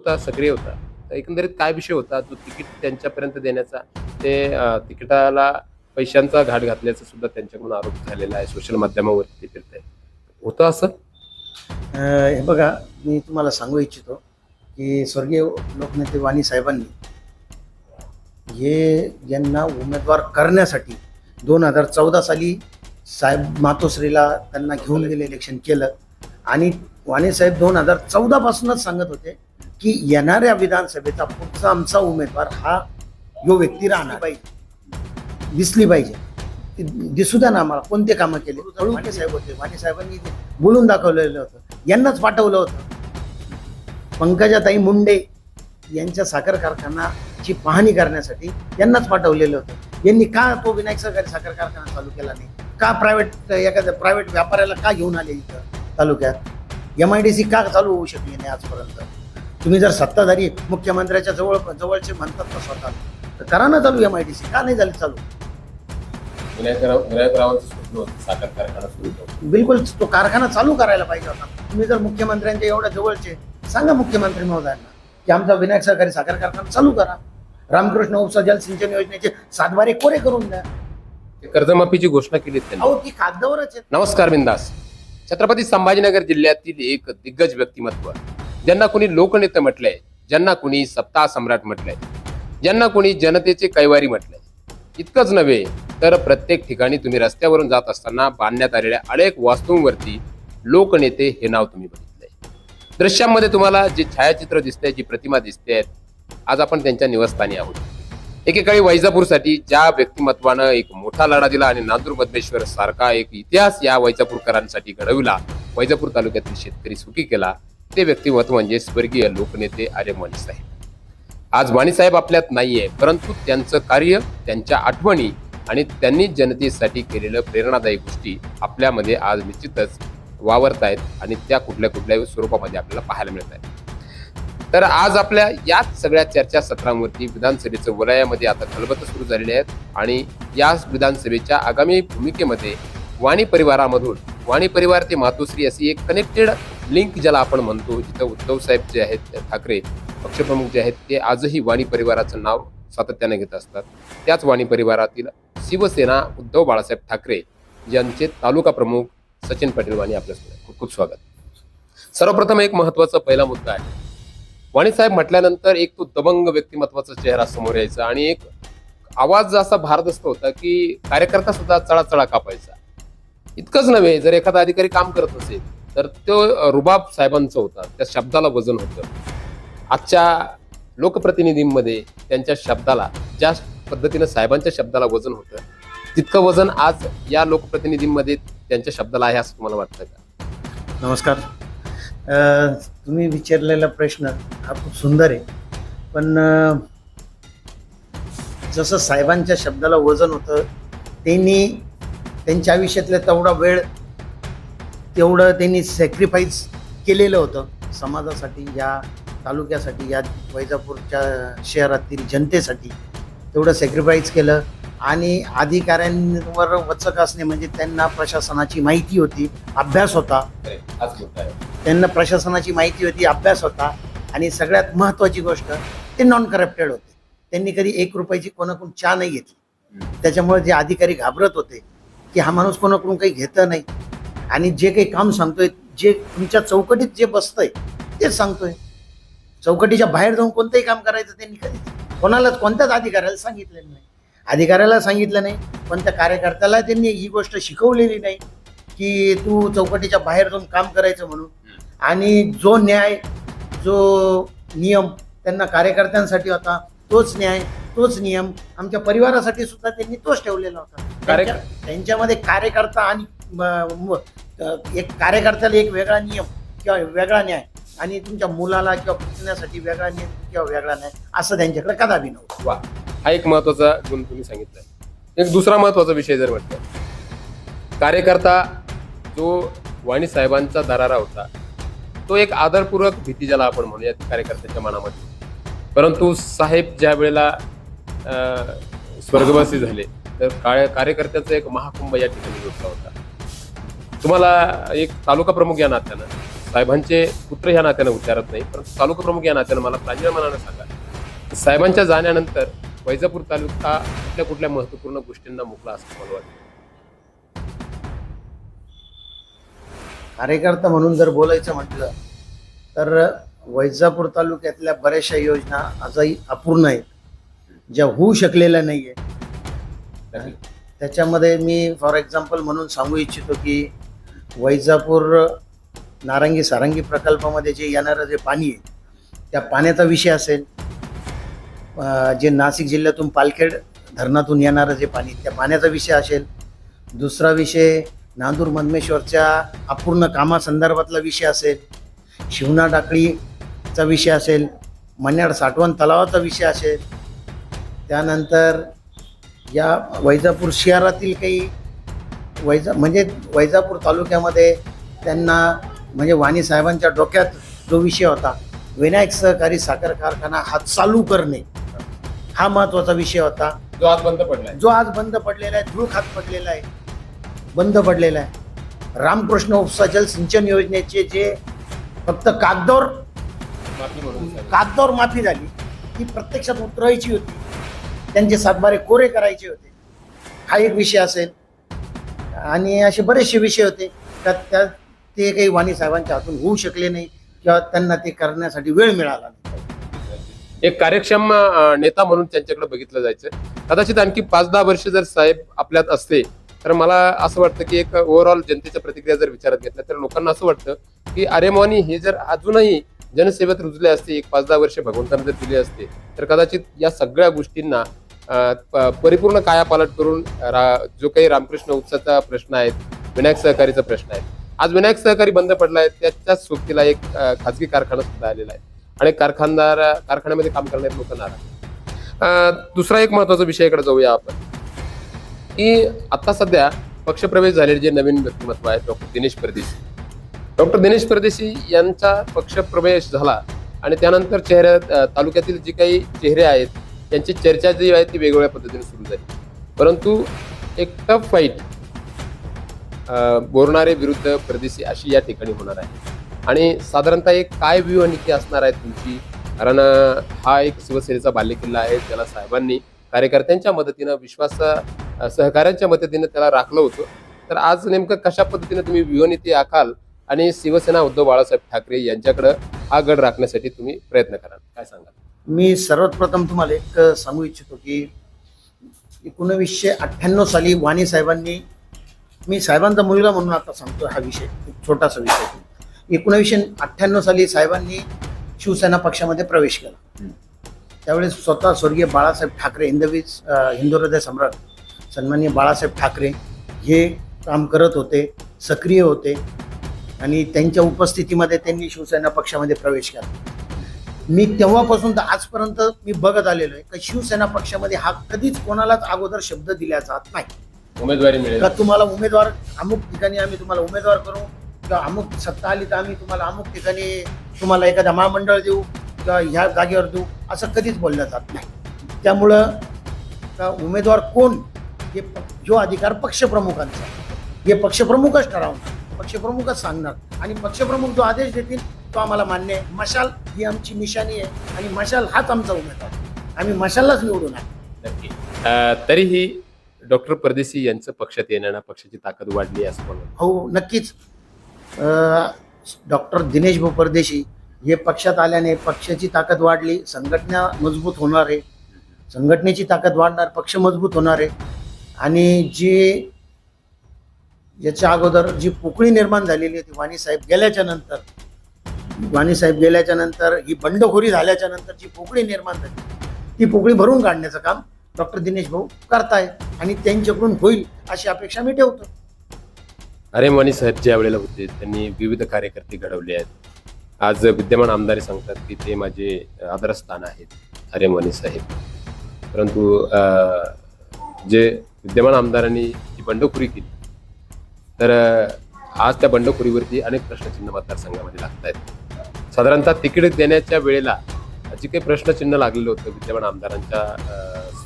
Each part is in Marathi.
होता सक्रिय होता. तर एकंदरीत काय विषय होता जो तिकीट त्यांच्यापर्यंत देण्याचा? ते तिकिटाला पैशांचा घाट घातल्याचा सुद्धा त्यांच्याकडून आरोप झालेला आहे सोशल माध्यमावरती ते फिरत आहे होतं असं? हे बघा मी तुम्हाला सांगू इच्छितो की स्वर्गीय लोकनेते वाणी साहेबांनी हे यांना उमेदवार करण्यासाठी दोन हजार चौदा साली साहेब मातोश्रीला त्यांना घेऊन गेले इलेक्शन केलं. आणि वाणी साहेब दोन हजार चौदा पासूनच सांगत होते की येणाऱ्या विधानसभेचा पुढचा आमचा उमेदवार हा यो व्यक्ती राहणार. पाहिजे. दिसली पाहिजे. दिसू द्या ना आम्हाला कोणते कामं केले? वाणी साहेब होते. वाणी साहेबांनी बोलून दाखवलेलं होतं. यांनाच पाठवलं होतं. पंकजाताई मुंडे यांच्या साखर कारखानाची पाहणी करण्यासाठी यांनाच पाठवलेलं होतं. यांनी का तो विनायक सहकारी साखर कारखाना चालू केला नाही? का प्रायव्हेट एखाद्या प्रायव्हेट व्यापाऱ्याला का घेऊन आले इथं तालुक्यात? एम आय डी सी का चालू होऊ शकली नाही आजपर्यंत? तुम्ही जर सत्ताधारी मुख्यमंत्र्याच्या जवळ जवळचे म्हणतात ना स्वतः? तर करा ना चालू एम आय डी सी का नाही झाली चालू. बिलकुल तो कारखाना चालू करायला पाहिजे होता. तुम्ही जर मुख्यमंत्र्यांच्या एवढ्या जवळचे सांगा मुख्यमंत्री महोदयांना की आमचा विनायक सहकारी साखर कारखाना चालू करा. रामकृष्ण उपसा जल सिंचन योजनेचे सातबारे कोरे करून द्या. कर्जमाफीची घोषणा केली त्यांनी. अहो ती कागदावरच आहे नमस्कार बिंदास. छत्रपती संभाजीनगर जिल्ह्यातील एक दिग्गज व्यक्तिमत्व. ज्यांना कोणी लोकनेते म्हटलंय ज्यांना कोणी सत्ता सम्राट म्हटलंय ज्यांना कोणी जनतेचे कैवारी म्हटलंय. इतकंच नव्हे तर प्रत्येक ठिकाणी तुम्ही रस्त्यावरून जात असताना बांधण्यात आलेल्या अनेक वास्तूंवरती लोकनेते हे नाव तुम्ही बघितलंय. दृश्यांमध्ये तुम्हाला जे छायाचित्र दिसतंय जी प्रतिमा दिसते आज आपण त्यांच्या निवासस्थानी आहोत. एकेकाळी वैजापूरसाठी ज्या व्यक्तिमत्वानं एक मोठा लढा दिला आणि नांदूर मधमेश्वर सारखा एक इतिहास या वैजापूरकरांसाठी घडविला वैजापूर तालुक्यातील शेतकरी सुखी केला ते व्यक्तिमत्व म्हणजे स्वर्गीय लोकनेते आर्य माणी साहेब आज माणीसाहेब आपल्यात नाहीये परंतु त्यांचं कार्य त्यांच्या आठवणी आणि त्यांनी जनतेसाठी केलेलं प्रेरणादायी गोष्टी आपल्यामध्ये आज निश्चितच वावरत आहेत आणि त्या कुठल्या कुठल्या स्वरूपामध्ये आपल्याला पाहायला मिळत आहेत तर आज आपल्या याच सगळ्या चर्चा सत्रांवरती विधानसभेचं वलयामध्ये आता खलबत सुरू झालेली आहेत. आणि या विधानसभेच्या आगामी भूमिकेमध्ये वाणी परिवारामधून वाणी परिवार ते मातोश्री अशी एक कनेक्टेड लिंक ज्याला आपण म्हणतो जिथं उद्धव साहेब जे आहेत ठाकरे पक्षप्रमुख जे आहेत ते आजही वाणी परिवाराचं नाव सातत्याने घेत असतात. त्याच वाणी परिवारातील शिवसेना उद्धव बाळासाहेब ठाकरे यांचे तालुका प्रमुख सचिन पाटील वाणी आपल्या खूप खूप स्वागत. सर्वप्रथम एक महत्त्वाचा पहिला मुद्दा आहे. वाणी साहेब म्हटल्यानंतर एक तो दबंग व्यक्तिमत्वाचा चेहरा समोर यायचा आणि एक आवाज असा भारदस्त होता की कार्यकर्ता सुद्धा चळाचळा कापायचा. इतकंच नव्हे जर एखादा अधिकारी काम करत असेल तर तो रुबाब साहेबांचा होता. त्या शब्दाला वजन होतं. आजच्या लोकप्रतिनिधींमध्ये त्यांच्या शब्दाला ज्या पद्धतीनं साहेबांच्या शब्दाला वजन होतं तितकं वजन आज या लोकप्रतिनिधींमध्ये त्यांच्या शब्दाला आहे असं तुम्हाला वाटतं का? नमस्कार. तुम्ही विचारलेला प्रश्न हा खूप सुंदर आहे. पण जसं साहेबांच्या शब्दाला वजन होतं त्यांनी त्यांच्या आयुष्यातला तेवढा वेळ तेवढं त्यांनी सॅक्रिफाईस केलेलं होतं. समाजासाठी या तालुक्यासाठी या वैजापूरच्या शहरातील जनतेसाठी तेवढं सॅक्रिफाईस केलं. आणि अधिकाऱ्यांवर वचक असणे म्हणजे त्यांना प्रशासनाची माहिती होती अभ्यास होता. त्यांना प्रशासनाची माहिती होती अभ्यास होता. आणि सगळ्यात महत्त्वाची गोष्ट ते नॉन करप्टेड होते. त्यांनी कधी एक रुपयाची कोणाकडून चहा नाही घेतली. त्याच्यामुळे जे अधिकारी घाबरत होते की हा माणूस कोणाकडून काही घेतं नाही. आणि जे काही काम सांगतोय जे तुमच्या चौकटीत जे बसतंय तेच सांगतोय. चौकटीच्या बाहेर जाऊन कोणतंही काम करायचं त्यांनी कधी कोणालाच कोणत्याच अधिकाऱ्याला सांगितलेलं नाही. अधिकाऱ्याला सांगितलं नाही कोणत्या कार्यकर्त्याला त्यांनी ही गोष्ट शिकवलेली नाही की तू चौकटीच्या बाहेर जाऊन काम करायचं म्हणून. आणि जो न्याय जो नियम त्यांना कार्यकर्त्यांसाठी होता तोच न्याय तोच नियम आमच्या परिवारासाठी सुद्धा त्यांनी तोच ठेवलेला होता. त्यांच्यामध्ये कार्यकर्ता आणि एक कार्यकर्त्याला एक वेगळा नियम किंवा वेगळा न्याय आणि तुमच्या मुलाला किंवा पुतण्यासाठी वेगळा नियम किंवा वेगळा न्याय असं त्यांच्याकडे कदापि नव्हतं. वा. हा एक महत्त्वाचा गुण तुम्ही सांगितला एक दुसरा महत्त्वाचा विषय जर म्हटलं कार्यकर्ता जो वाणी साहेबांचा दरारा होता तो एक आदरपूर्वक भीती ज्याला आपण म्हणूया कार्यकर्त्याच्या मनामध्ये. परंतु साहेब ज्या वेळेला स्वर्गवासी झाले तर काय कार्यकर्त्याचा एक महाकुंभ या ठिकाणी घेतला होता. तुम्हाला एक तालुका प्रमुख या नात्यानं साहेबांचे पुत्र ह्या नात्यानं उच्चारत नाही परंतु तालुका प्रमुख या नात्यानं मला प्रांजळमानानं सांगा. साहेबांच्या जाण्यानंतर वैजापूर तालुका कुठल्या कुठल्या महत्त्वपूर्ण गोष्टींना मुकला असं मला वाटतं? कार्यकर्ता म्हणून जर बोलायचं म्हटलं तर वैजापूर तालुक्यातल्या बऱ्याचशा योजना आजही अपूर्ण आहेत. ज्या होऊ शकलेल्या नाही आहेत त्याच्यामध्ये मी फॉर एक्झाम्पल म्हणून सांगू इच्छितो की वैजापूर नारंगी सारंगी प्रकल्पामध्ये जे येणारं जे पाणी आहे त्या पाण्याचा विषय असेल जे नाशिक जिल्ह्यातून पालखेड धरणातून येणारं जे पाणी त्या पाण्याचा विषय असेल. दुसरा विषय नांदूर मधमेश्वरच्या अपूर्ण कामासंदर्भातला विषय असेल. शिवना डाकळीचा विषय असेल. मन्याड साठवण तलावाचा विषय असेल. त्यानंतर या वैजापूर शहरातील काही वैजा म्हणजे वैजापूर तालुक्यामध्ये त्यांना म्हणजे वाणी साहेबांच्या डोक्यात जो विषय होता विनायक सहकारी साखर कारखाना हा चालू करणे. हा महत्त्वाचा विषय होता. जो आज बंद पडलाय. जो आज बंद पडलेला आहे धूळ खात पडलेला आहे बंद पडलेला आहे. रामकृष्ण उपसा जल सिंचन योजनेचे जे फक्त कागदावर माफी म्हणून साहेब. कागदावर माफी झाली ती प्रत्यक्षात उतरायची होती. त्यांचे सातबारे कोरे करायचे होते. हा एक विषय असेल. आणि असे बरेचसे विषय होते. त्यात त्या ते काही वाणी साहेबांच्या हातून होऊ शकले नाही किंवा त्यांना ते करण्यासाठी वेळ मिळाला नाही. एक कार्यक्षम नेता म्हणून त्यांच्याकडे बघितलं जायचं. कदाचित आणखी पाच दहा वर्ष जर साहेब आपल्यात असते तर मला असं वाटतं की एक ओव्हरऑल जनतेच्या प्रतिक्रिया जर विचारात घेतल्या तर लोकांना असं वाटतं की अरेमॉनी हे जर अजूनही जनसेवेत रुजले असते एक पाच दहा वर्ष भगवंतांना जर दिले असते तर कदाचित या सगळ्या गोष्टींना परिपूर्ण कायापालट करून रा- जो काही रामकृष्ण उपसाचा प्रश्न आहे विनायक सहकारीचा प्रश्न आहे आज विनायक सहकारी बंद पडला आहे त्याच्याच सोबतीला एक खाजगी कारखाना सुद्धा आलेला आहे. आणि कारखानदार कारखान्यामध्ये काम करणारे लोक नाराज दुसरा एक महत्त्वाचा विषयाकडे जाऊया आपण. की आता सध्या पक्षप्रवेश झालेले जे नवीन व्यक्तिमत्व आहे डॉक्टर दिनेश परदेशी. डॉक्टर दिनेश परदेशी यांचा पक्षप्रवेश झाला आणि त्यानंतर चेहऱ्या तालुक्यातील जे काही चेहरे आहेत त्यांची चर्चा जी आहे ती वेगवेगळ्या पद्धतीने सुरू झाली. परंतु एक टफ फाईट बोरणारे विरुद्ध परदेशी अशी या ठिकाणी होणार आहे. आणि साधारणतः एक काय व्यूह नीती असणार आहे तुमची? कारण हा एक शिवसेनेचा बाल्यकिल्ला आहे त्याला साहेबांनी कार्यकर्त्यांच्या मदतीनं विश्वास सहकाऱ्यांच्या मदतीनं त्याला राखलं होतं. तर आज नेमकं कशा पद्धतीने तुम्ही व्यूहनीती आखाल आणि शिवसेना उद्धव बाळासाहेब ठाकरे यांच्याकडे हा गड राखण्यासाठी तुम्ही प्रयत्न कराल? काय सांगाल? मी सर्वप्रथम तुम्हाला एक सांगू इच्छितो की एकोणवीसशे अठ्ठ्याण्णव साली वाणी साहेबांनी मी साहेबांचा मुलगा म्हणून आता सांगतो हा विषय छोटासा विषय. एकोणीसशे अठ्ठ्याण्णव साली साहेबांनी शिवसेना पक्षामध्ये प्रवेश केला. त्यावेळेस स्वतः स्वर्गीय बाळासाहेब ठाकरे हिंदवी अं, हिंदू हृदय सम्राट सन्माननीय बाळासाहेब ठाकरे हे काम करत होते सक्रिय होते आणि त्यांच्या उपस्थितीमध्ये त्यांनी शिवसेना पक्षामध्ये प्रवेश केला. मी तेव्हापासून तर आजपर्यंत मी बघत आलेलो आहे की शिवसेना पक्षामध्ये हा कधीच कोणालाच अगोदर शब्द दिला जात नाही. उमेदवारी मिळेल. का तुम्हाला उमेदवार अमुक ठिकाणी आम्ही तुम्हाला उमेदवार करू किंवा अमुक सत्ता आली तर आम्ही तुम्हाला अमुक ठिकाणी तुम्हाला एखादा महामंडळ देऊ किंवा ह्या जागेवर देऊ असं कधीच बोललं जात नाही. त्यामुळं का उमेदवार कोण? हे जो अधिकार पक्षप्रमुखांचा हे पक्षप्रमुखच ठरवणार पक्षप्रमुखच सांगणार. आणि पक्षप्रमुख जो आदेश देतील तो आम्हाला मान्य आहे. मशाल ही आमची निशाणी आहे आणि मशाल हाच आमचा उमेदवार आम्ही मशाललाच निवडून आहे तरीही डॉक्टर परदेशी यांचं पक्षात येण्यानं पक्षाची ताकद वाढली असं म्हणून हो नक्कीच. डॉक्टर दिनेश भोपरदेशी परदेशी हे पक्षात आल्याने पक्षाची ताकद वाढली संघटना मजबूत होणार आहे. संघटनेची ताकद वाढणार पक्ष मजबूत होणार आहे. आणि जी याच्या अगोदर जी पोकळी निर्माण झालेली होती वाणी साहेब गेल्याच्यानंतर वाणी साहेब गेल्याच्यानंतर ही बंडखोरी झाल्याच्यानंतर जी पोकळी निर्माण झाली ती पोकळी भरून काढण्याचं काम डॉक्टर दिनेश भाऊ करतायत आणि त्यांच्याकडून होईल अशी अपेक्षा मी ठेवतो. अरे मनी साहेब ज्या वेळेला होते त्यांनी विविध कार्यकर्ते घडवले आहेत. आज विद्यमान आमदारी सांगतात की ते माझे आदरस्थान आहेत अरे मनी साहेब. परंतु जे विद्यमान आमदारांनी जी बंडखोरी केली तर आज त्या बंडखोरीवरती अनेक प्रश्नचिन्ह मतदारसंघामध्ये लागत आहेत. साधारणतः तिकीट देण्याच्या वेळेला जे काही प्रश्नचिन्ह लागलेलं होतं विद्यमान आमदारांच्या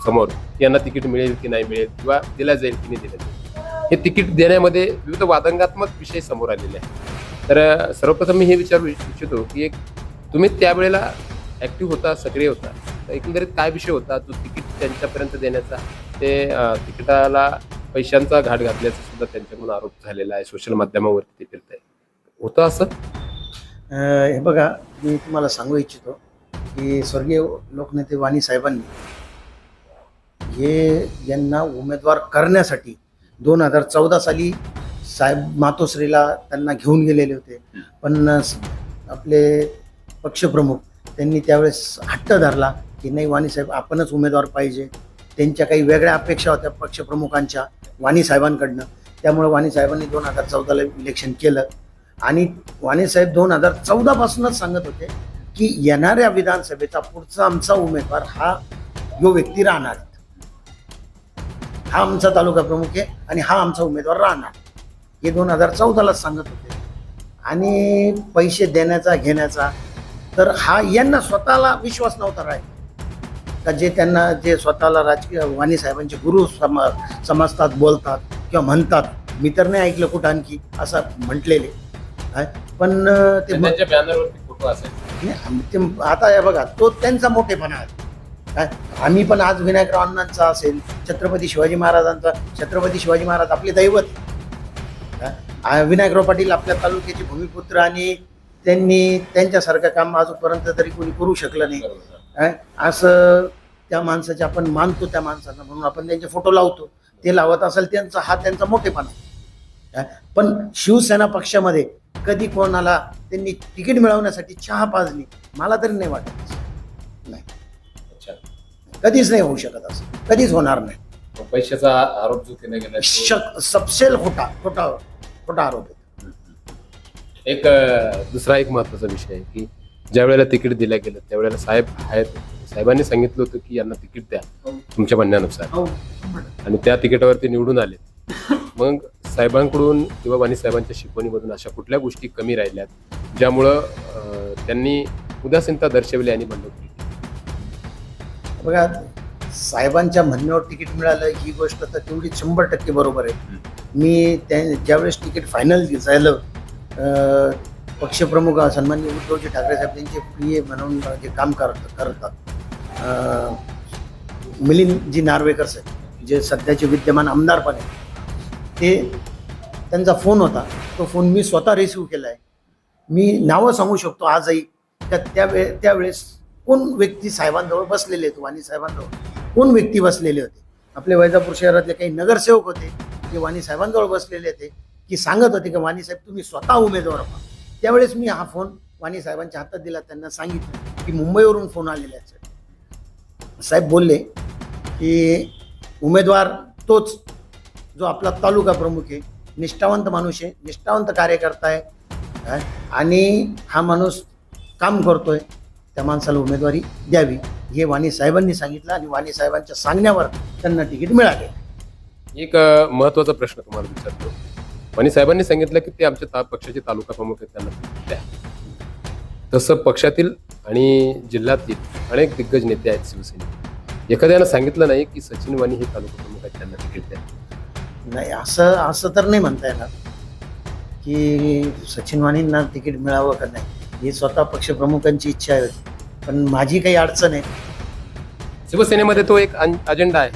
समोर यांना तिकीट मिळेल की नाही मिळेल किंवा दिल्या जाईल की नाही दिलं जाईल हे तिकीट देण्यामध्ये विविध वादंगात्मक विषय समोर आलेले आहेत. तर सर्वप्रथम मी हे विचारू इच्छितो की एक तुम्ही त्यावेळेला ऍक्टिव्ह होता सक्रिय होता. तर एकंदरीत काय विषय होता तो तिकीट त्यांच्यापर्यंत देण्याचा? ते तिकिटाला पैशांचा घाट घातल्याचा सुद्धा त्यांच्याकडून आरोप झालेला आहे सोशल माध्यमावरती ते फिरत आहे होतं असं? हे बघा मी तुम्हाला सांगू इच्छितो की स्वर्गीय लोकनेते वाणी साहेबांनी हे यांना उमेदवार करण्यासाठी दोन हजार चौदा साली साहेब मातोश्रीला त्यांना घेऊन गेलेले होते. पण आपले पक्षप्रमुख त्यांनी त्यावेळेस हट्ट धरला की नाही वाणी साहेब आपणच उमेदवार पाहिजे. त्यांच्या काही वेगळ्या अपेक्षा होत्या पक्षप्रमुखांच्या वाणी साहेबांकडनं. त्यामुळे वाणी साहेबांनी दोन हजार चौदाला इलेक्शन केलं. आणि वाणी साहेब दोन हजार चौदा पासूनच सांगत होते की येणाऱ्या विधानसभेचा पुढचा आमचा उमेदवार हा यो व्यक्ती राहणार. हा आमचा तालुका प्रमुख आहे आणि हा आमचा उमेदवार राहणार. हे दोन हजार चौदालाच सांगत होते. आणि पैसे देण्याचा घेण्याचा तर हा यांना स्वतःला विश्वास नव्हता राहील. का जे त्यांना जे स्वतःला राजकीय वाणी साहेबांचे गुरु सम समजतात बोलतात किंवा म्हणतात मी तर नाही ऐकलं कुठं आणखी असं म्हटलेले? पण ते बॅनरवरती फोटो असेल ते आता बघा तो त्यांचा मोठेपणा आहे. आम्ही पण आज विनायकराव अण्णांचा असेल छत्रपती शिवाजी महाराजांचा छत्रपती शिवाजी महाराज आपले दैवत. विनायकराव पाटील आपल्या तालुक्याचे भूमिपुत्र आणि त्यांनी त्यांच्यासारखं काम आजपर्यंत तरी कोणी करू शकलं नाही. असं त्या माणसाचे आपण मानतो त्या माणसांना म्हणून आपण त्यांचे फोटो लावतो. ते लावत असेल त्यांचा हा त्यांचा मोठेपणा. पण शिवसेना पक्षामध्ये कधी कोणाला त्यांनी तिकीट मिळवण्यासाठी चहा पाजली मला तरी नाही वाटत. कधीच नाही होऊ शकत असं. कधीच होणार नाही. पैशाचा आरोप जो केला गेला शक सबसेल खोटा खोटा खोटा आरोप आहे. एक दुसरा एक महत्त्वाचा विषय आहे की ज्या वेळेला तिकीट दिलं गेलं त्यावेळेला साहेब आहेत. साहेबांनी सांगितलं होतं की यांना तिकीट द्या तुमच्या म्हणण्यानुसार. आणि त्या तिकिटावरती निवडून आले. मग साहेबांकडून किंवा वाणी साहेबांच्या शिकवणीमधून अशा कुठल्या गोष्टी कमी राहिल्यात ज्यामुळं त्यांनी उदासीनता दर्शवली आणि केली? बघा साहेबांच्या म्हणण्यावर तिकीट मिळालं ही गोष्ट तर तेवढी शंभर टक्के बरोबर आहे. मी त्या ज्यावेळेस तिकीट फायनल झालं पक्षप्रमुख सन्माननीय उद्धवजी ठाकरे साहेब त्यांचे प्रिय म्हणून जे काम करत करतात. मिलिंदजी नार्वेकर साहेब जे सध्याचे विद्यमान आमदार पण आहेत ते त्यांचा फोन होता. तो फोन मी स्वतः रिसिव्ह केला आहे मी नावं सांगू शकतो आजही का त्यावे त्यावेळेस कोण व्यक्ती साहेबांजवळ बसलेले आहेत वाणी साहेबांजवळ? कोण व्यक्ती बसलेले होते? आपले वैजापूर शहरातले काही नगरसेवक होते ते वाणी साहेबांजवळ बसलेले होते की सांगत होते की वाणी साहेब तुम्ही स्वतः उमेदवार व्हा. त्यावेळेस मी हा फोन वाणी साहेबांच्या हातात दिला त्यांना सांगितलं की मुंबईवरून फोन आलेला आहे साहेब. साहेब बोलले की उमेदवार तोच जो आपला तालुका प्रमुख आहे निष्ठावंत माणूस आहे निष्ठावंत कार्यकर्ता आहे आणि हा माणूस काम करतोय त्या माणसाला उमेदवारी द्यावी हे वाणी साहेबांनी सांगितलं आणि वाणी साहेबांच्या सांगण्यावर त्यांना तिकीट मिळाले. एक महत्त्वाचा प्रश्न तुम्हाला विचारतो. वाणी साहेबांनी सांगितलं की ते आमच्या पक्षाचे तालुका प्रमुख आहेत त्यांना द्या. तसं पक्षातील आणि जिल्ह्यातील अनेक दिग्गज नेते आहेत शिवसेनेत एखाद्यानं सांगितलं नाही की सचिन वाणी हे तालुका प्रमुख आहेत त्यांना तिकीट द्या. नाही असं असं तर नाही म्हणता येणार की सचिन वाणींना तिकीट मिळावं का नाही. ही स्वतः पक्षप्रमुखांची इच्छा आहे. पण माझी काही अडचण आहे. शिवसेनेमध्ये तो एक अजेंडा आहे.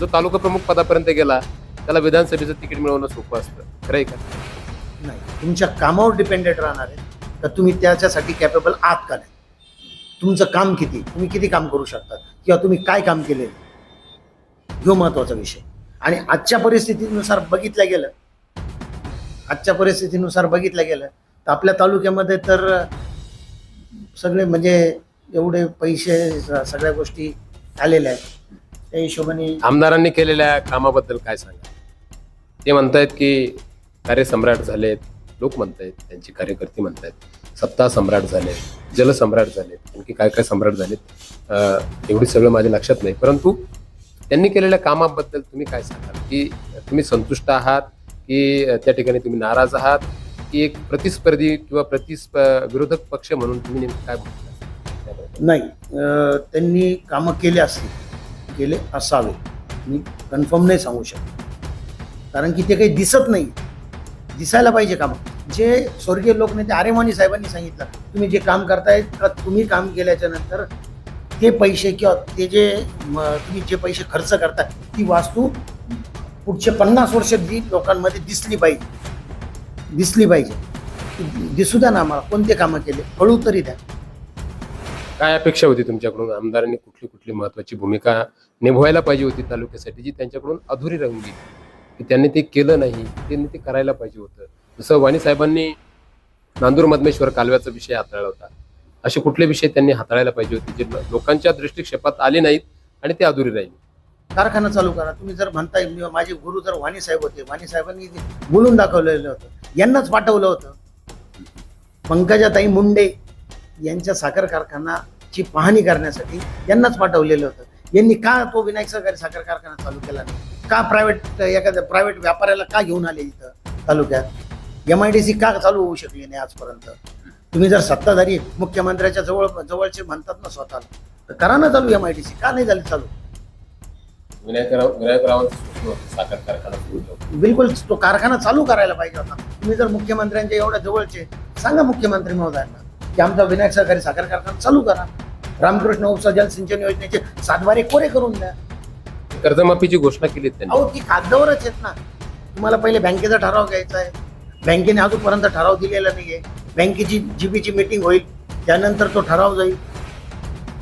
जो तालुका प्रमुख पदापर्यंत गेला त्याला विधानसभेचं तिकीट मिळवणं सोपं असतं. खरं आहे का? नाही तुमच्या कामावर डिपेंडेंट राहणार आहे. तर तुम्ही त्याच्यासाठी कॅपेबल आहात का नाही? तुमचं काम किती? तुम्ही किती काम करू शकता? किंवा तुम्ही काय काम केले ह्यो महत्त्वाचा विषय. आणि आजच्या परिस्थितीनुसार बघितलं गेलं आजच्या परिस्थितीनुसार बघितलं गेलं आपल्या तालुक्यामध्ये तर सगळे म्हणजे एवढे पैसे सगळ्या गोष्टी आलेल्या आहेत. त्या हिशोबाने आमदारांनी केलेल्या कामाबद्दल काय सांगा? ते म्हणतायत की कार्यसम्राट झालेत लोक म्हणतायत त्यांची कार्यकर्ते म्हणतायत सत्ता सम्राट झाले जलसम्राट झालेत आणखी काय काय सम्राट झालेत एवढी सगळं माझ्या लक्षात नाही. परंतु त्यांनी केलेल्या कामाबद्दल तुम्ही काय सांगाल? की तुम्ही संतुष्ट आहात की त्या ठिकाणी तुम्ही नाराज आहात? की एक प्रतिस्पर्धी किंवा प्रतिस्प विरोधक पक्ष म्हणून तुम्ही नेमकं काय म्हणता? नाही अं, त्यांनी कामं केले असतील केले असावे. मी कन्फर्म नाही सांगू शकत. कारण की ते काही दिसत नाही. दिसायला पाहिजे काम. जे स्वर्गीय लोकनेते आरेमानी साहेबांनी सांगितलं तुम्ही जे काम करताय का तुम्ही काम केल्याच्यानंतर ते पैसे किंवा ते जे म, तुम्ही जे पैसे खर्च करताय ती वास्तू पुढचे पन्नास वर्ष जी लोकांमध्ये दिसली पाहिजे. दिसली पाहिजे. दिसू द्या ना आम्हाला कोणते कामं केले? कळू तरी द्या. काय अपेक्षा होती तुमच्याकडून? आमदारांनी कुठली कुठली महत्वाची भूमिका निभवायला पाहिजे होती तालुक्यासाठी जी त्यांच्याकडून अधुरी राहून गेली. की त्यांनी ते केलं नाही त्यांनी ते करायला पाहिजे होतं. जसं वाणी साहेबांनी नांदूर मधमेश्वर कालव्याचा विषय हाताळला होता. असे कुठले विषय त्यांनी हाताळायला पाहिजे होते जे लोकांच्या दृष्टिक्षेपात आले नाहीत आणि ते अधुरी राहिले. कारखाना चालू करा. तुम्ही जर म्हणताय मी- माझे गुरु जर वाणी साहेब होते वाणी साहेबांनी बोलून दाखवलेलं होतं यांनाच पाठवलं होतं. पंकजाताई मुंडे यांच्या साखर कारखानाची पाहणी करण्यासाठी यांनाच पाठवलेलं होतं. यांनी का तो विनायक सहकारी साखर कारखाना चालू केला नाही? का प्रायव्हेट एखाद्या प्रायव्हेट व्यापाऱ्याला का घेऊन आले इथं तालुक्यात? एम आय डी सी का चालू होऊ शकली नाही आजपर्यंत? तुम्ही जर सत्ताधारी मुख्यमंत्र्याच्या जवळ जवळचे म्हणतात ना स्वतःला तर करा ना चालू एम आय डी सी का नाही झाली चालू? विनायकराव विनायकरावांचं स्वप्न होतं साखर कारखाना सुरू ठेवणं. बिलकुल तो कारखाना चालू करायला पाहिजे होता. तुम्ही जर मुख्यमंत्र्यांच्या एवढ्या जवळचे सांगा मुख्यमंत्री महोदयांना की आमचा विनायक सहकारी साखर कारखाना चालू करा. रामकृष्ण उपसा जल सिंचन योजनेचे सातबारे कोरे करून द्या. कर्जमाफीची घोषणा केली त्यांनी. अहो ती कागदावरच आहेत ना. तुम्हाला पहिले बँकेचा ठराव घ्यायचा आहे. बँकेने अजूनपर्यंत ठराव दिलेला नाहीये. बँकेची जीबीची मीटिंग होईल. त्यानंतर तो ठराव जाईल.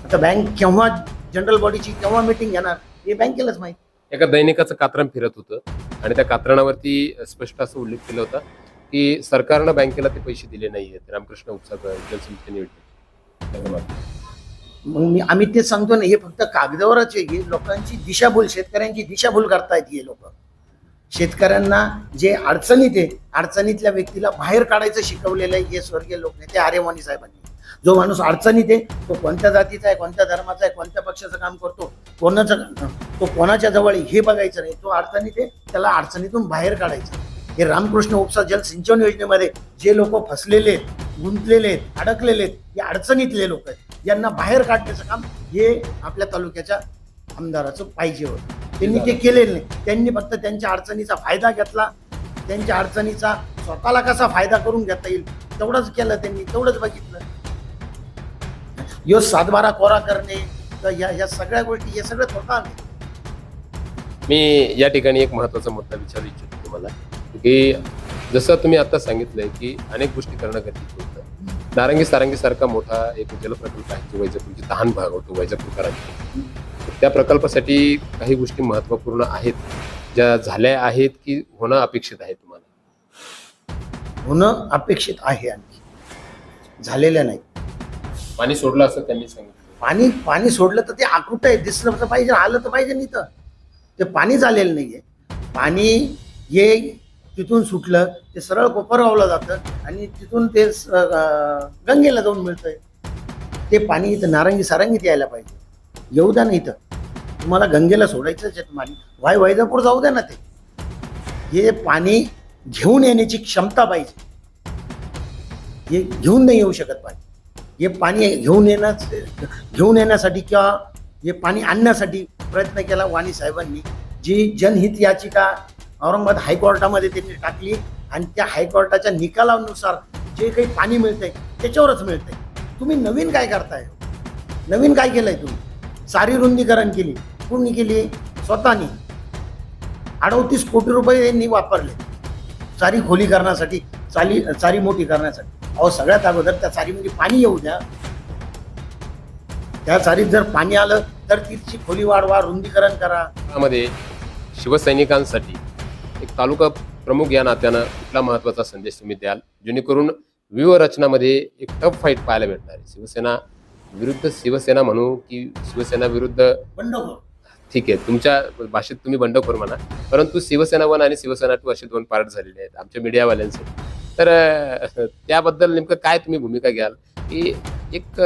आता बँक केव्हा जनरल बॉडीची केव्हा मीटिंग घेणार? हे बँकेलाच माहिती. एका दैनिकाचं कात्रण फिरत होतं आणि त्या कात्रणावरती स्पष्ट असं उल्लेख केला होता की सरकारनं बँकेला ते पैसे दिले नाहीयेत. रामकृष्ण उपसा जलसिंचन योजनेचे मग मी आम्ही तेच सांगतो ना हे फक्त कागदावरच आहे. हे लोकांची दिशाभूल शेतकऱ्यांची दिशाभूल करतायत हे लोक. शेतकऱ्यांना जे अडचणीत आहे अडचणीतल्या व्यक्तीला बाहेर काढायचं शिकवलेलं आहे हे स्वर्गीय लोक नेते आर्यवानी साहेबांनी. जो माणूस अडचणीत आहे तो कोणत्या जातीचा आहे कोणत्या धर्माचा आहे कोणत्या पक्षाचं काम करतो कोणाचं तो कोणाच्या जवळ हे बघायचं नाही. तो अडचणीत आहे त्याला अडचणीतून बाहेर काढायचं. हे रामकृष्ण उपसा जल सिंचन योजनेमध्ये जे लोक फसलेले आहेत गुंतलेले आहेत अडकलेले आहेत या अडचणीतले लोक आहेत. यांना बाहेर काढण्याचं काम हे आपल्या तालुक्याच्या आमदाराचं पाहिजे होतं. त्यांनी ते केलेलं नाही. त्यांनी फक्त त्यांच्या अडचणीचा फायदा घेतला. त्यांच्या अडचणीचा स्वतःला कसा फायदा करून घेता येईल तेवढंच केलं त्यांनी तेवढंच बघितलं. यो सातबारा कोरा करणे तर या या सगळ्या गोष्टी हे सगळं स्वतः मी या ठिकाणी एक महत्त्वाचा मुद्दा विचारू इच्छितो तुम्हाला की जसं तुम्ही आता सांगितलंय की अनेक गोष्टी करणं गरजेचं होतं. नारंगी सारंगी सारखा मोठा एक जलप्रकल्प आहे जो वैजापूरची तहान भाग होतो वैजापूर करायची त्या प्रकल्पासाठी काही गोष्टी महत्त्वपूर्ण आहेत ज्या झाल्या आहेत की होणं अपेक्षित आहे तुम्हाला? होणं अपेक्षित आहे आणखी. झालेलं नाही. पाणी सोडलं असं त्यांनी सांगितलं. पाणी पाणी सोडलं तर ते आकृत आहे दिसलं तर पाहिजे आलं तर पाहिजे नाही तर. ते पाणी झालेलं आहे पाणी हे तिथून सुटलं ते सरळ कोपरगावला जातं आणि तिथून ते गंगेला जाऊन मिळतंय. ते पाणी इथं नारंगी सारंगीत यायला पाहिजे. येऊ द्या ना इथं. तुम्हाला गंगेला सोडायचंच आहे पाणी वाय वैजापूर जाऊ द्या ना ते. हे पाणी घेऊन येण्याची क्षमता पाहिजे. हे घेऊन नाही येऊ शकत पाणी. हे पाणी घेऊन येण्याच घेऊन येण्यासाठी किंवा हे पाणी आणण्यासाठी प्रयत्न केला वाणी साहेबांनी जी जनहित याचिका औरंगाबाद हायकोर्टामध्ये त्यांनी टाकली आणि त्या हायकोर्टाच्या निकालानुसार जे काही पाणी मिळतंय त्याच्यावरच मिळतंय. तुम्ही नवीन काय करताय? नवीन काय केलंय तुम्ही? सारी रुंदीकरण केली. कोणी केली? स्वतःनी. अडवतीस कोटी रुपये यांनी वापरले. सारी खोली करण्यासाठी चाली चारी मोठी करण्यासाठी. अहो सगळ्यात अगोदर त्या चारीमध्ये पाणी येऊ द्या. त्या चारीत जर पाणी आलं तर तिची खोली वाढवा रुंदीकरण करा. त्यामध्ये शिवसैनिकांसाठी एक तालुका प्रमुख या नात्यानं कुठला महत्त्वाचा संदेश तुम्ही द्याल जेणेकरून व्यूहरचनामध्ये एक टफ फाईट पाहायला भेटणार आहे. शिवसेना विरुद्ध शिवसेना म्हणू की शिवसेना विरुद्ध बंडखोर. ठीक आहे तुमच्या भाषेत तुम्ही बंडखोर म्हणा. परंतु शिवसेना वन आणि शिवसेना टू असे दोन पार्ट झालेले आहेत. आमच्या मीडियावाल्यांचे तर त्याबद्दल नेमकं काय तुम्ही भूमिका घ्याल? की एक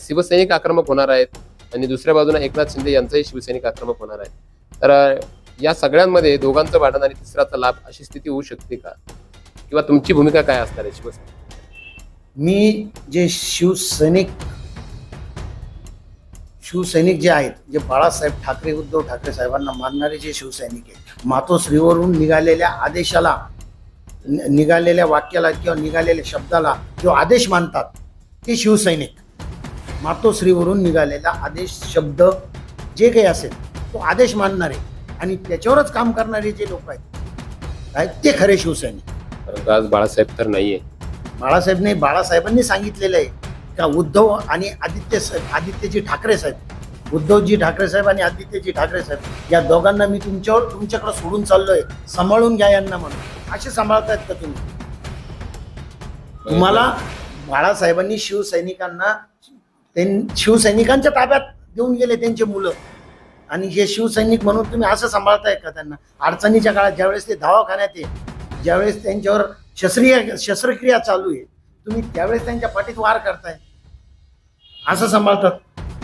शिवसैनिक आक्रमक होणार आहेत आणि दुसऱ्या बाजूला एकनाथ शिंदे यांचाही शिवसैनिक आक्रमक होणार आहे तर या सगळ्यांमध्ये दोघांचं भांडण आणि तिसराचा लाभ अशी स्थिती होऊ शकते का? किंवा तुमची भूमिका काय असणार आहे शिवसेना मी जे शिवसैनिक शिवसैनिक जे आहेत जे बाळासाहेब ठाकरे उद्धव ठाकरे साहेबांना मानणारे जे शिवसैनिक आहेत मातोश्रीवरून निघालेल्या आदेशाला निघालेल्या वाक्याला किंवा निघालेल्या शब्दाला जो आदेश मानतात ते शिवसैनिक. मातोश्रीवरून निघालेला आदेश शब्द जे काही असेल तो आदेश मानणारे आणि त्याच्यावरच काम करणारे जे लोक आहेत ते खरे शिवसैनिक. परंतु आज बाळासाहेब तर नाहीये. बाळासाहेबने बाळासाहेबांनी सांगितलेलं आहे का उद्धव आणि आदित्य साहेब आदित्यजी ठाकरे साहेब उद्धवजी ठाकरे साहेब आणि आदित्यजी ठाकरे साहेब या दोघांना मी तुमच्यावर तुमच्याकडे सोडून चाललोय. सांभाळून घ्या यांना म्हणून. असे सांभाळतायत का तुम्ही? तुम्हाला बाळासाहेबांनी शिवसैनिकांना त्यां- शिवसैनिकांच्या ताब्यात देऊन गेले त्यांचे मुलं. आणि हे शिवसैनिक म्हणून तुम्ही असं सांभाळताय का त्यांना? अडचणीच्या काळात ज्यावेळेस ते दवाखान्यात आहे ज्यावेळेस त्यांच्यावर शस्त्रीय शस्त्रक्रिया चालू आहे तुम्ही त्यावेळेस त्यांच्या पाठीत वार करताय. असं सांभाळतात.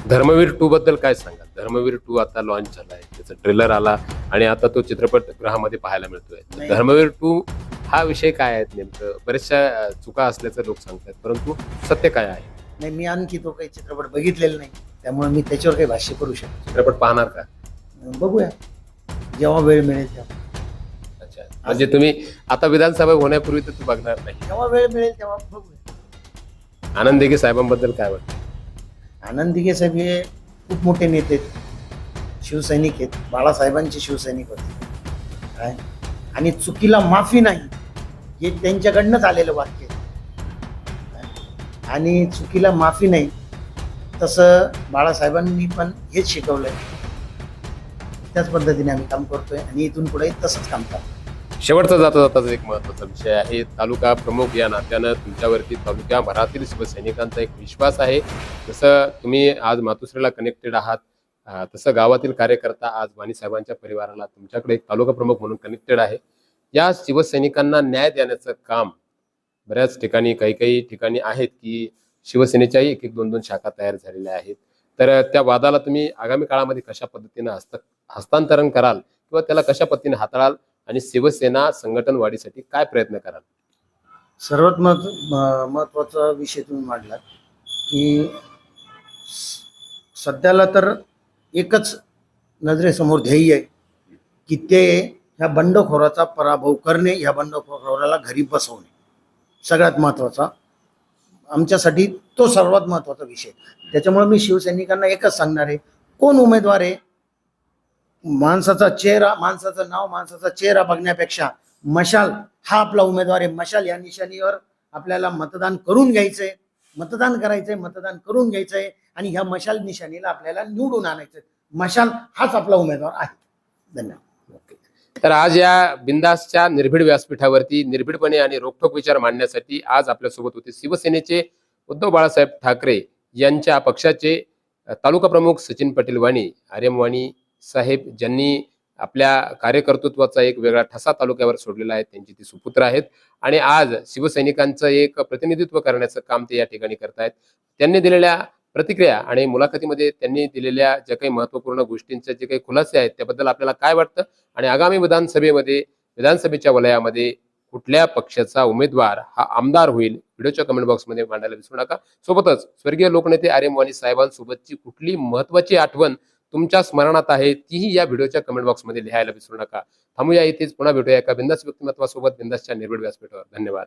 धर्मवीर टू बद्दल काय सांगाल? धर्मवीर टू आता लॉन्च झालाय. त्याचा ट्रेलर आला आणि आता तो चित्रपट गृहामध्ये पाहायला मिळतोय. धर्मवीर टू हा विषय काय आहे नेमकं? बऱ्याचशा चुका असल्याचं लोक सांगतात परंतु सत्य काय आहे? नाही मी आणखी तो काही चित्रपट बघितलेला नाही. त्यामुळे मी त्याच्यावर काही भाष्य करू शकतो चित्रपट पाहणार का? बघूया. जेव्हा वेळ मिळेल तेव्हा. अच्छा. म्हणजे तुम्ही आता विधानसभा होण्यापूर्वी तर तू बघणार नाही. जेव्हा वेळ मिळेल तेव्हा बघूया. आनंद दिघे साहेबांबद्दल काय वाटतं? आनंदीगे साहेब हे खूप मोठे नेते आहेत. शिवसैनिक आहेत. बाळासाहेबांचे शिवसैनिक होते. काय? आणि चुकीला माफी नाही हे त्यांच्याकडनंच आलेलं वाक्य आहे. आणि चुकीला माफी नाही तसं बाळासाहेबांनी पण हेच शिकवलं आहे त्याच पद्धतीने आम्ही काम करतोय आणि इथून पुढे तसंच काम करतो शेवटचा जाता जाताच एक महत्त्वाचा विषय आहे. तालुका प्रमुख या नात्यानं तुमच्यावरती तालुक्याभरातील शिवसैनिकांचा एक विश्वास आहे. जसं तुम्ही आज मातुश्रीला कनेक्टेड आहात तसं गावातील कार्यकर्ता आज वाणीसाहेबांच्या परिवाराला तुमच्याकडे एक तालुका प्रमुख म्हणून कनेक्टेड आहे. या शिवसैनिकांना न्याय देण्याचं काम बऱ्याच ठिकाणी काही काही ठिकाणी आहेत की शिवसेनेच्याही एक एक दोन दोन शाखा तयार झालेल्या आहेत. तर त्या वादाला तुम्ही आगामी काळामध्ये कशा पद्धतीनं हस्त हस्तांतरण कराल किंवा त्याला कशा पद्धतीने हाताळाल आणि शिवसेना संघटन वाढीसाठी काय प्रयत्न कराल? सर्वात महत्त्व महत्त्वाचा विषय तुम्ही मांडलात की सध्याला तर एकच नजरेसमोर ध्येय आहे की ते ह्या बंडखोराचा पराभव करणे ह्या बंडखोराला घरी बसवणे. सगळ्यात महत्त्वाचा. आमच्यासाठी तो सर्वात महत्त्वाचा विषय. त्याच्यामुळे मी शिवसैनिकांना एकच सांगणार आहे कोण उमेदवार आहे माणसाचा चेहरा माणसाचं नाव माणसाचा चेहरा बघण्यापेक्षा मशाल हा आपला उमेदवार आहे. मशाल या निशाणीवर आपल्याला मतदान करून घ्यायचंय. मतदान करायचंय मतदान करून घ्यायचंय आणि ह्या मशाल निशाणीला आपल्याला निवडून आणायचंय. मशाल हाच आपला उमेदवार आहे. धन्यवाद. तर आज या बिंदासच्या निर्भीड व्यासपीठावरती निर्भीडपणे आणि रोखोक विचार मांडण्यासाठी आज आपल्यासोबत होते शिवसेनेचे उद्धव बाळासाहेब ठाकरे यांच्या पक्षाचे तालुका प्रमुख सचिन पटेल वाणी आर्यम वाणी साहेब ज्यांनी आपल्या कार्यकर्तृत्वाचा एक वेगळा ठसा तालुक्यावर सोडलेला आहे त्यांची ती सुपुत्र आहेत. आणि आज शिवसैनिकांचं एक प्रतिनिधित्व करण्याचं काम ते या ठिकाणी करतायत. त्यांनी दिलेल्या प्रतिक्रिया आणि मुलाखतीमध्ये त्यांनी दिलेल्या ज्या काही महत्त्वपूर्ण गोष्टींचे जे काही खुलासे आहेत त्याबद्दल आपल्याला काय वाटतं? आणि आगामी विधानसभेमध्ये विधानसभेच्या वलयामध्ये कुठल्या पक्षाचा उमेदवार हा आमदार होईल? व्हिडिओच्या कमेंट बॉक्समध्ये मांडायला विसरू नका. सोबतच स्वर्गीय लोकनेते आर्यम वाणी साहेबांसोबतची कुठली महत्वाची आठवण तुमच्या स्मरणात आहे तीही या व्हिडिओच्या कमेंट बॉक्समध्ये लिहायला विसरू नका. थांबूया इथेच पुन्हा भेटूया एका बिंदास व्यक्तिमत्वासोबत बिंदासच्या निर्भीड व्यासपीठावर. धन्यवाद.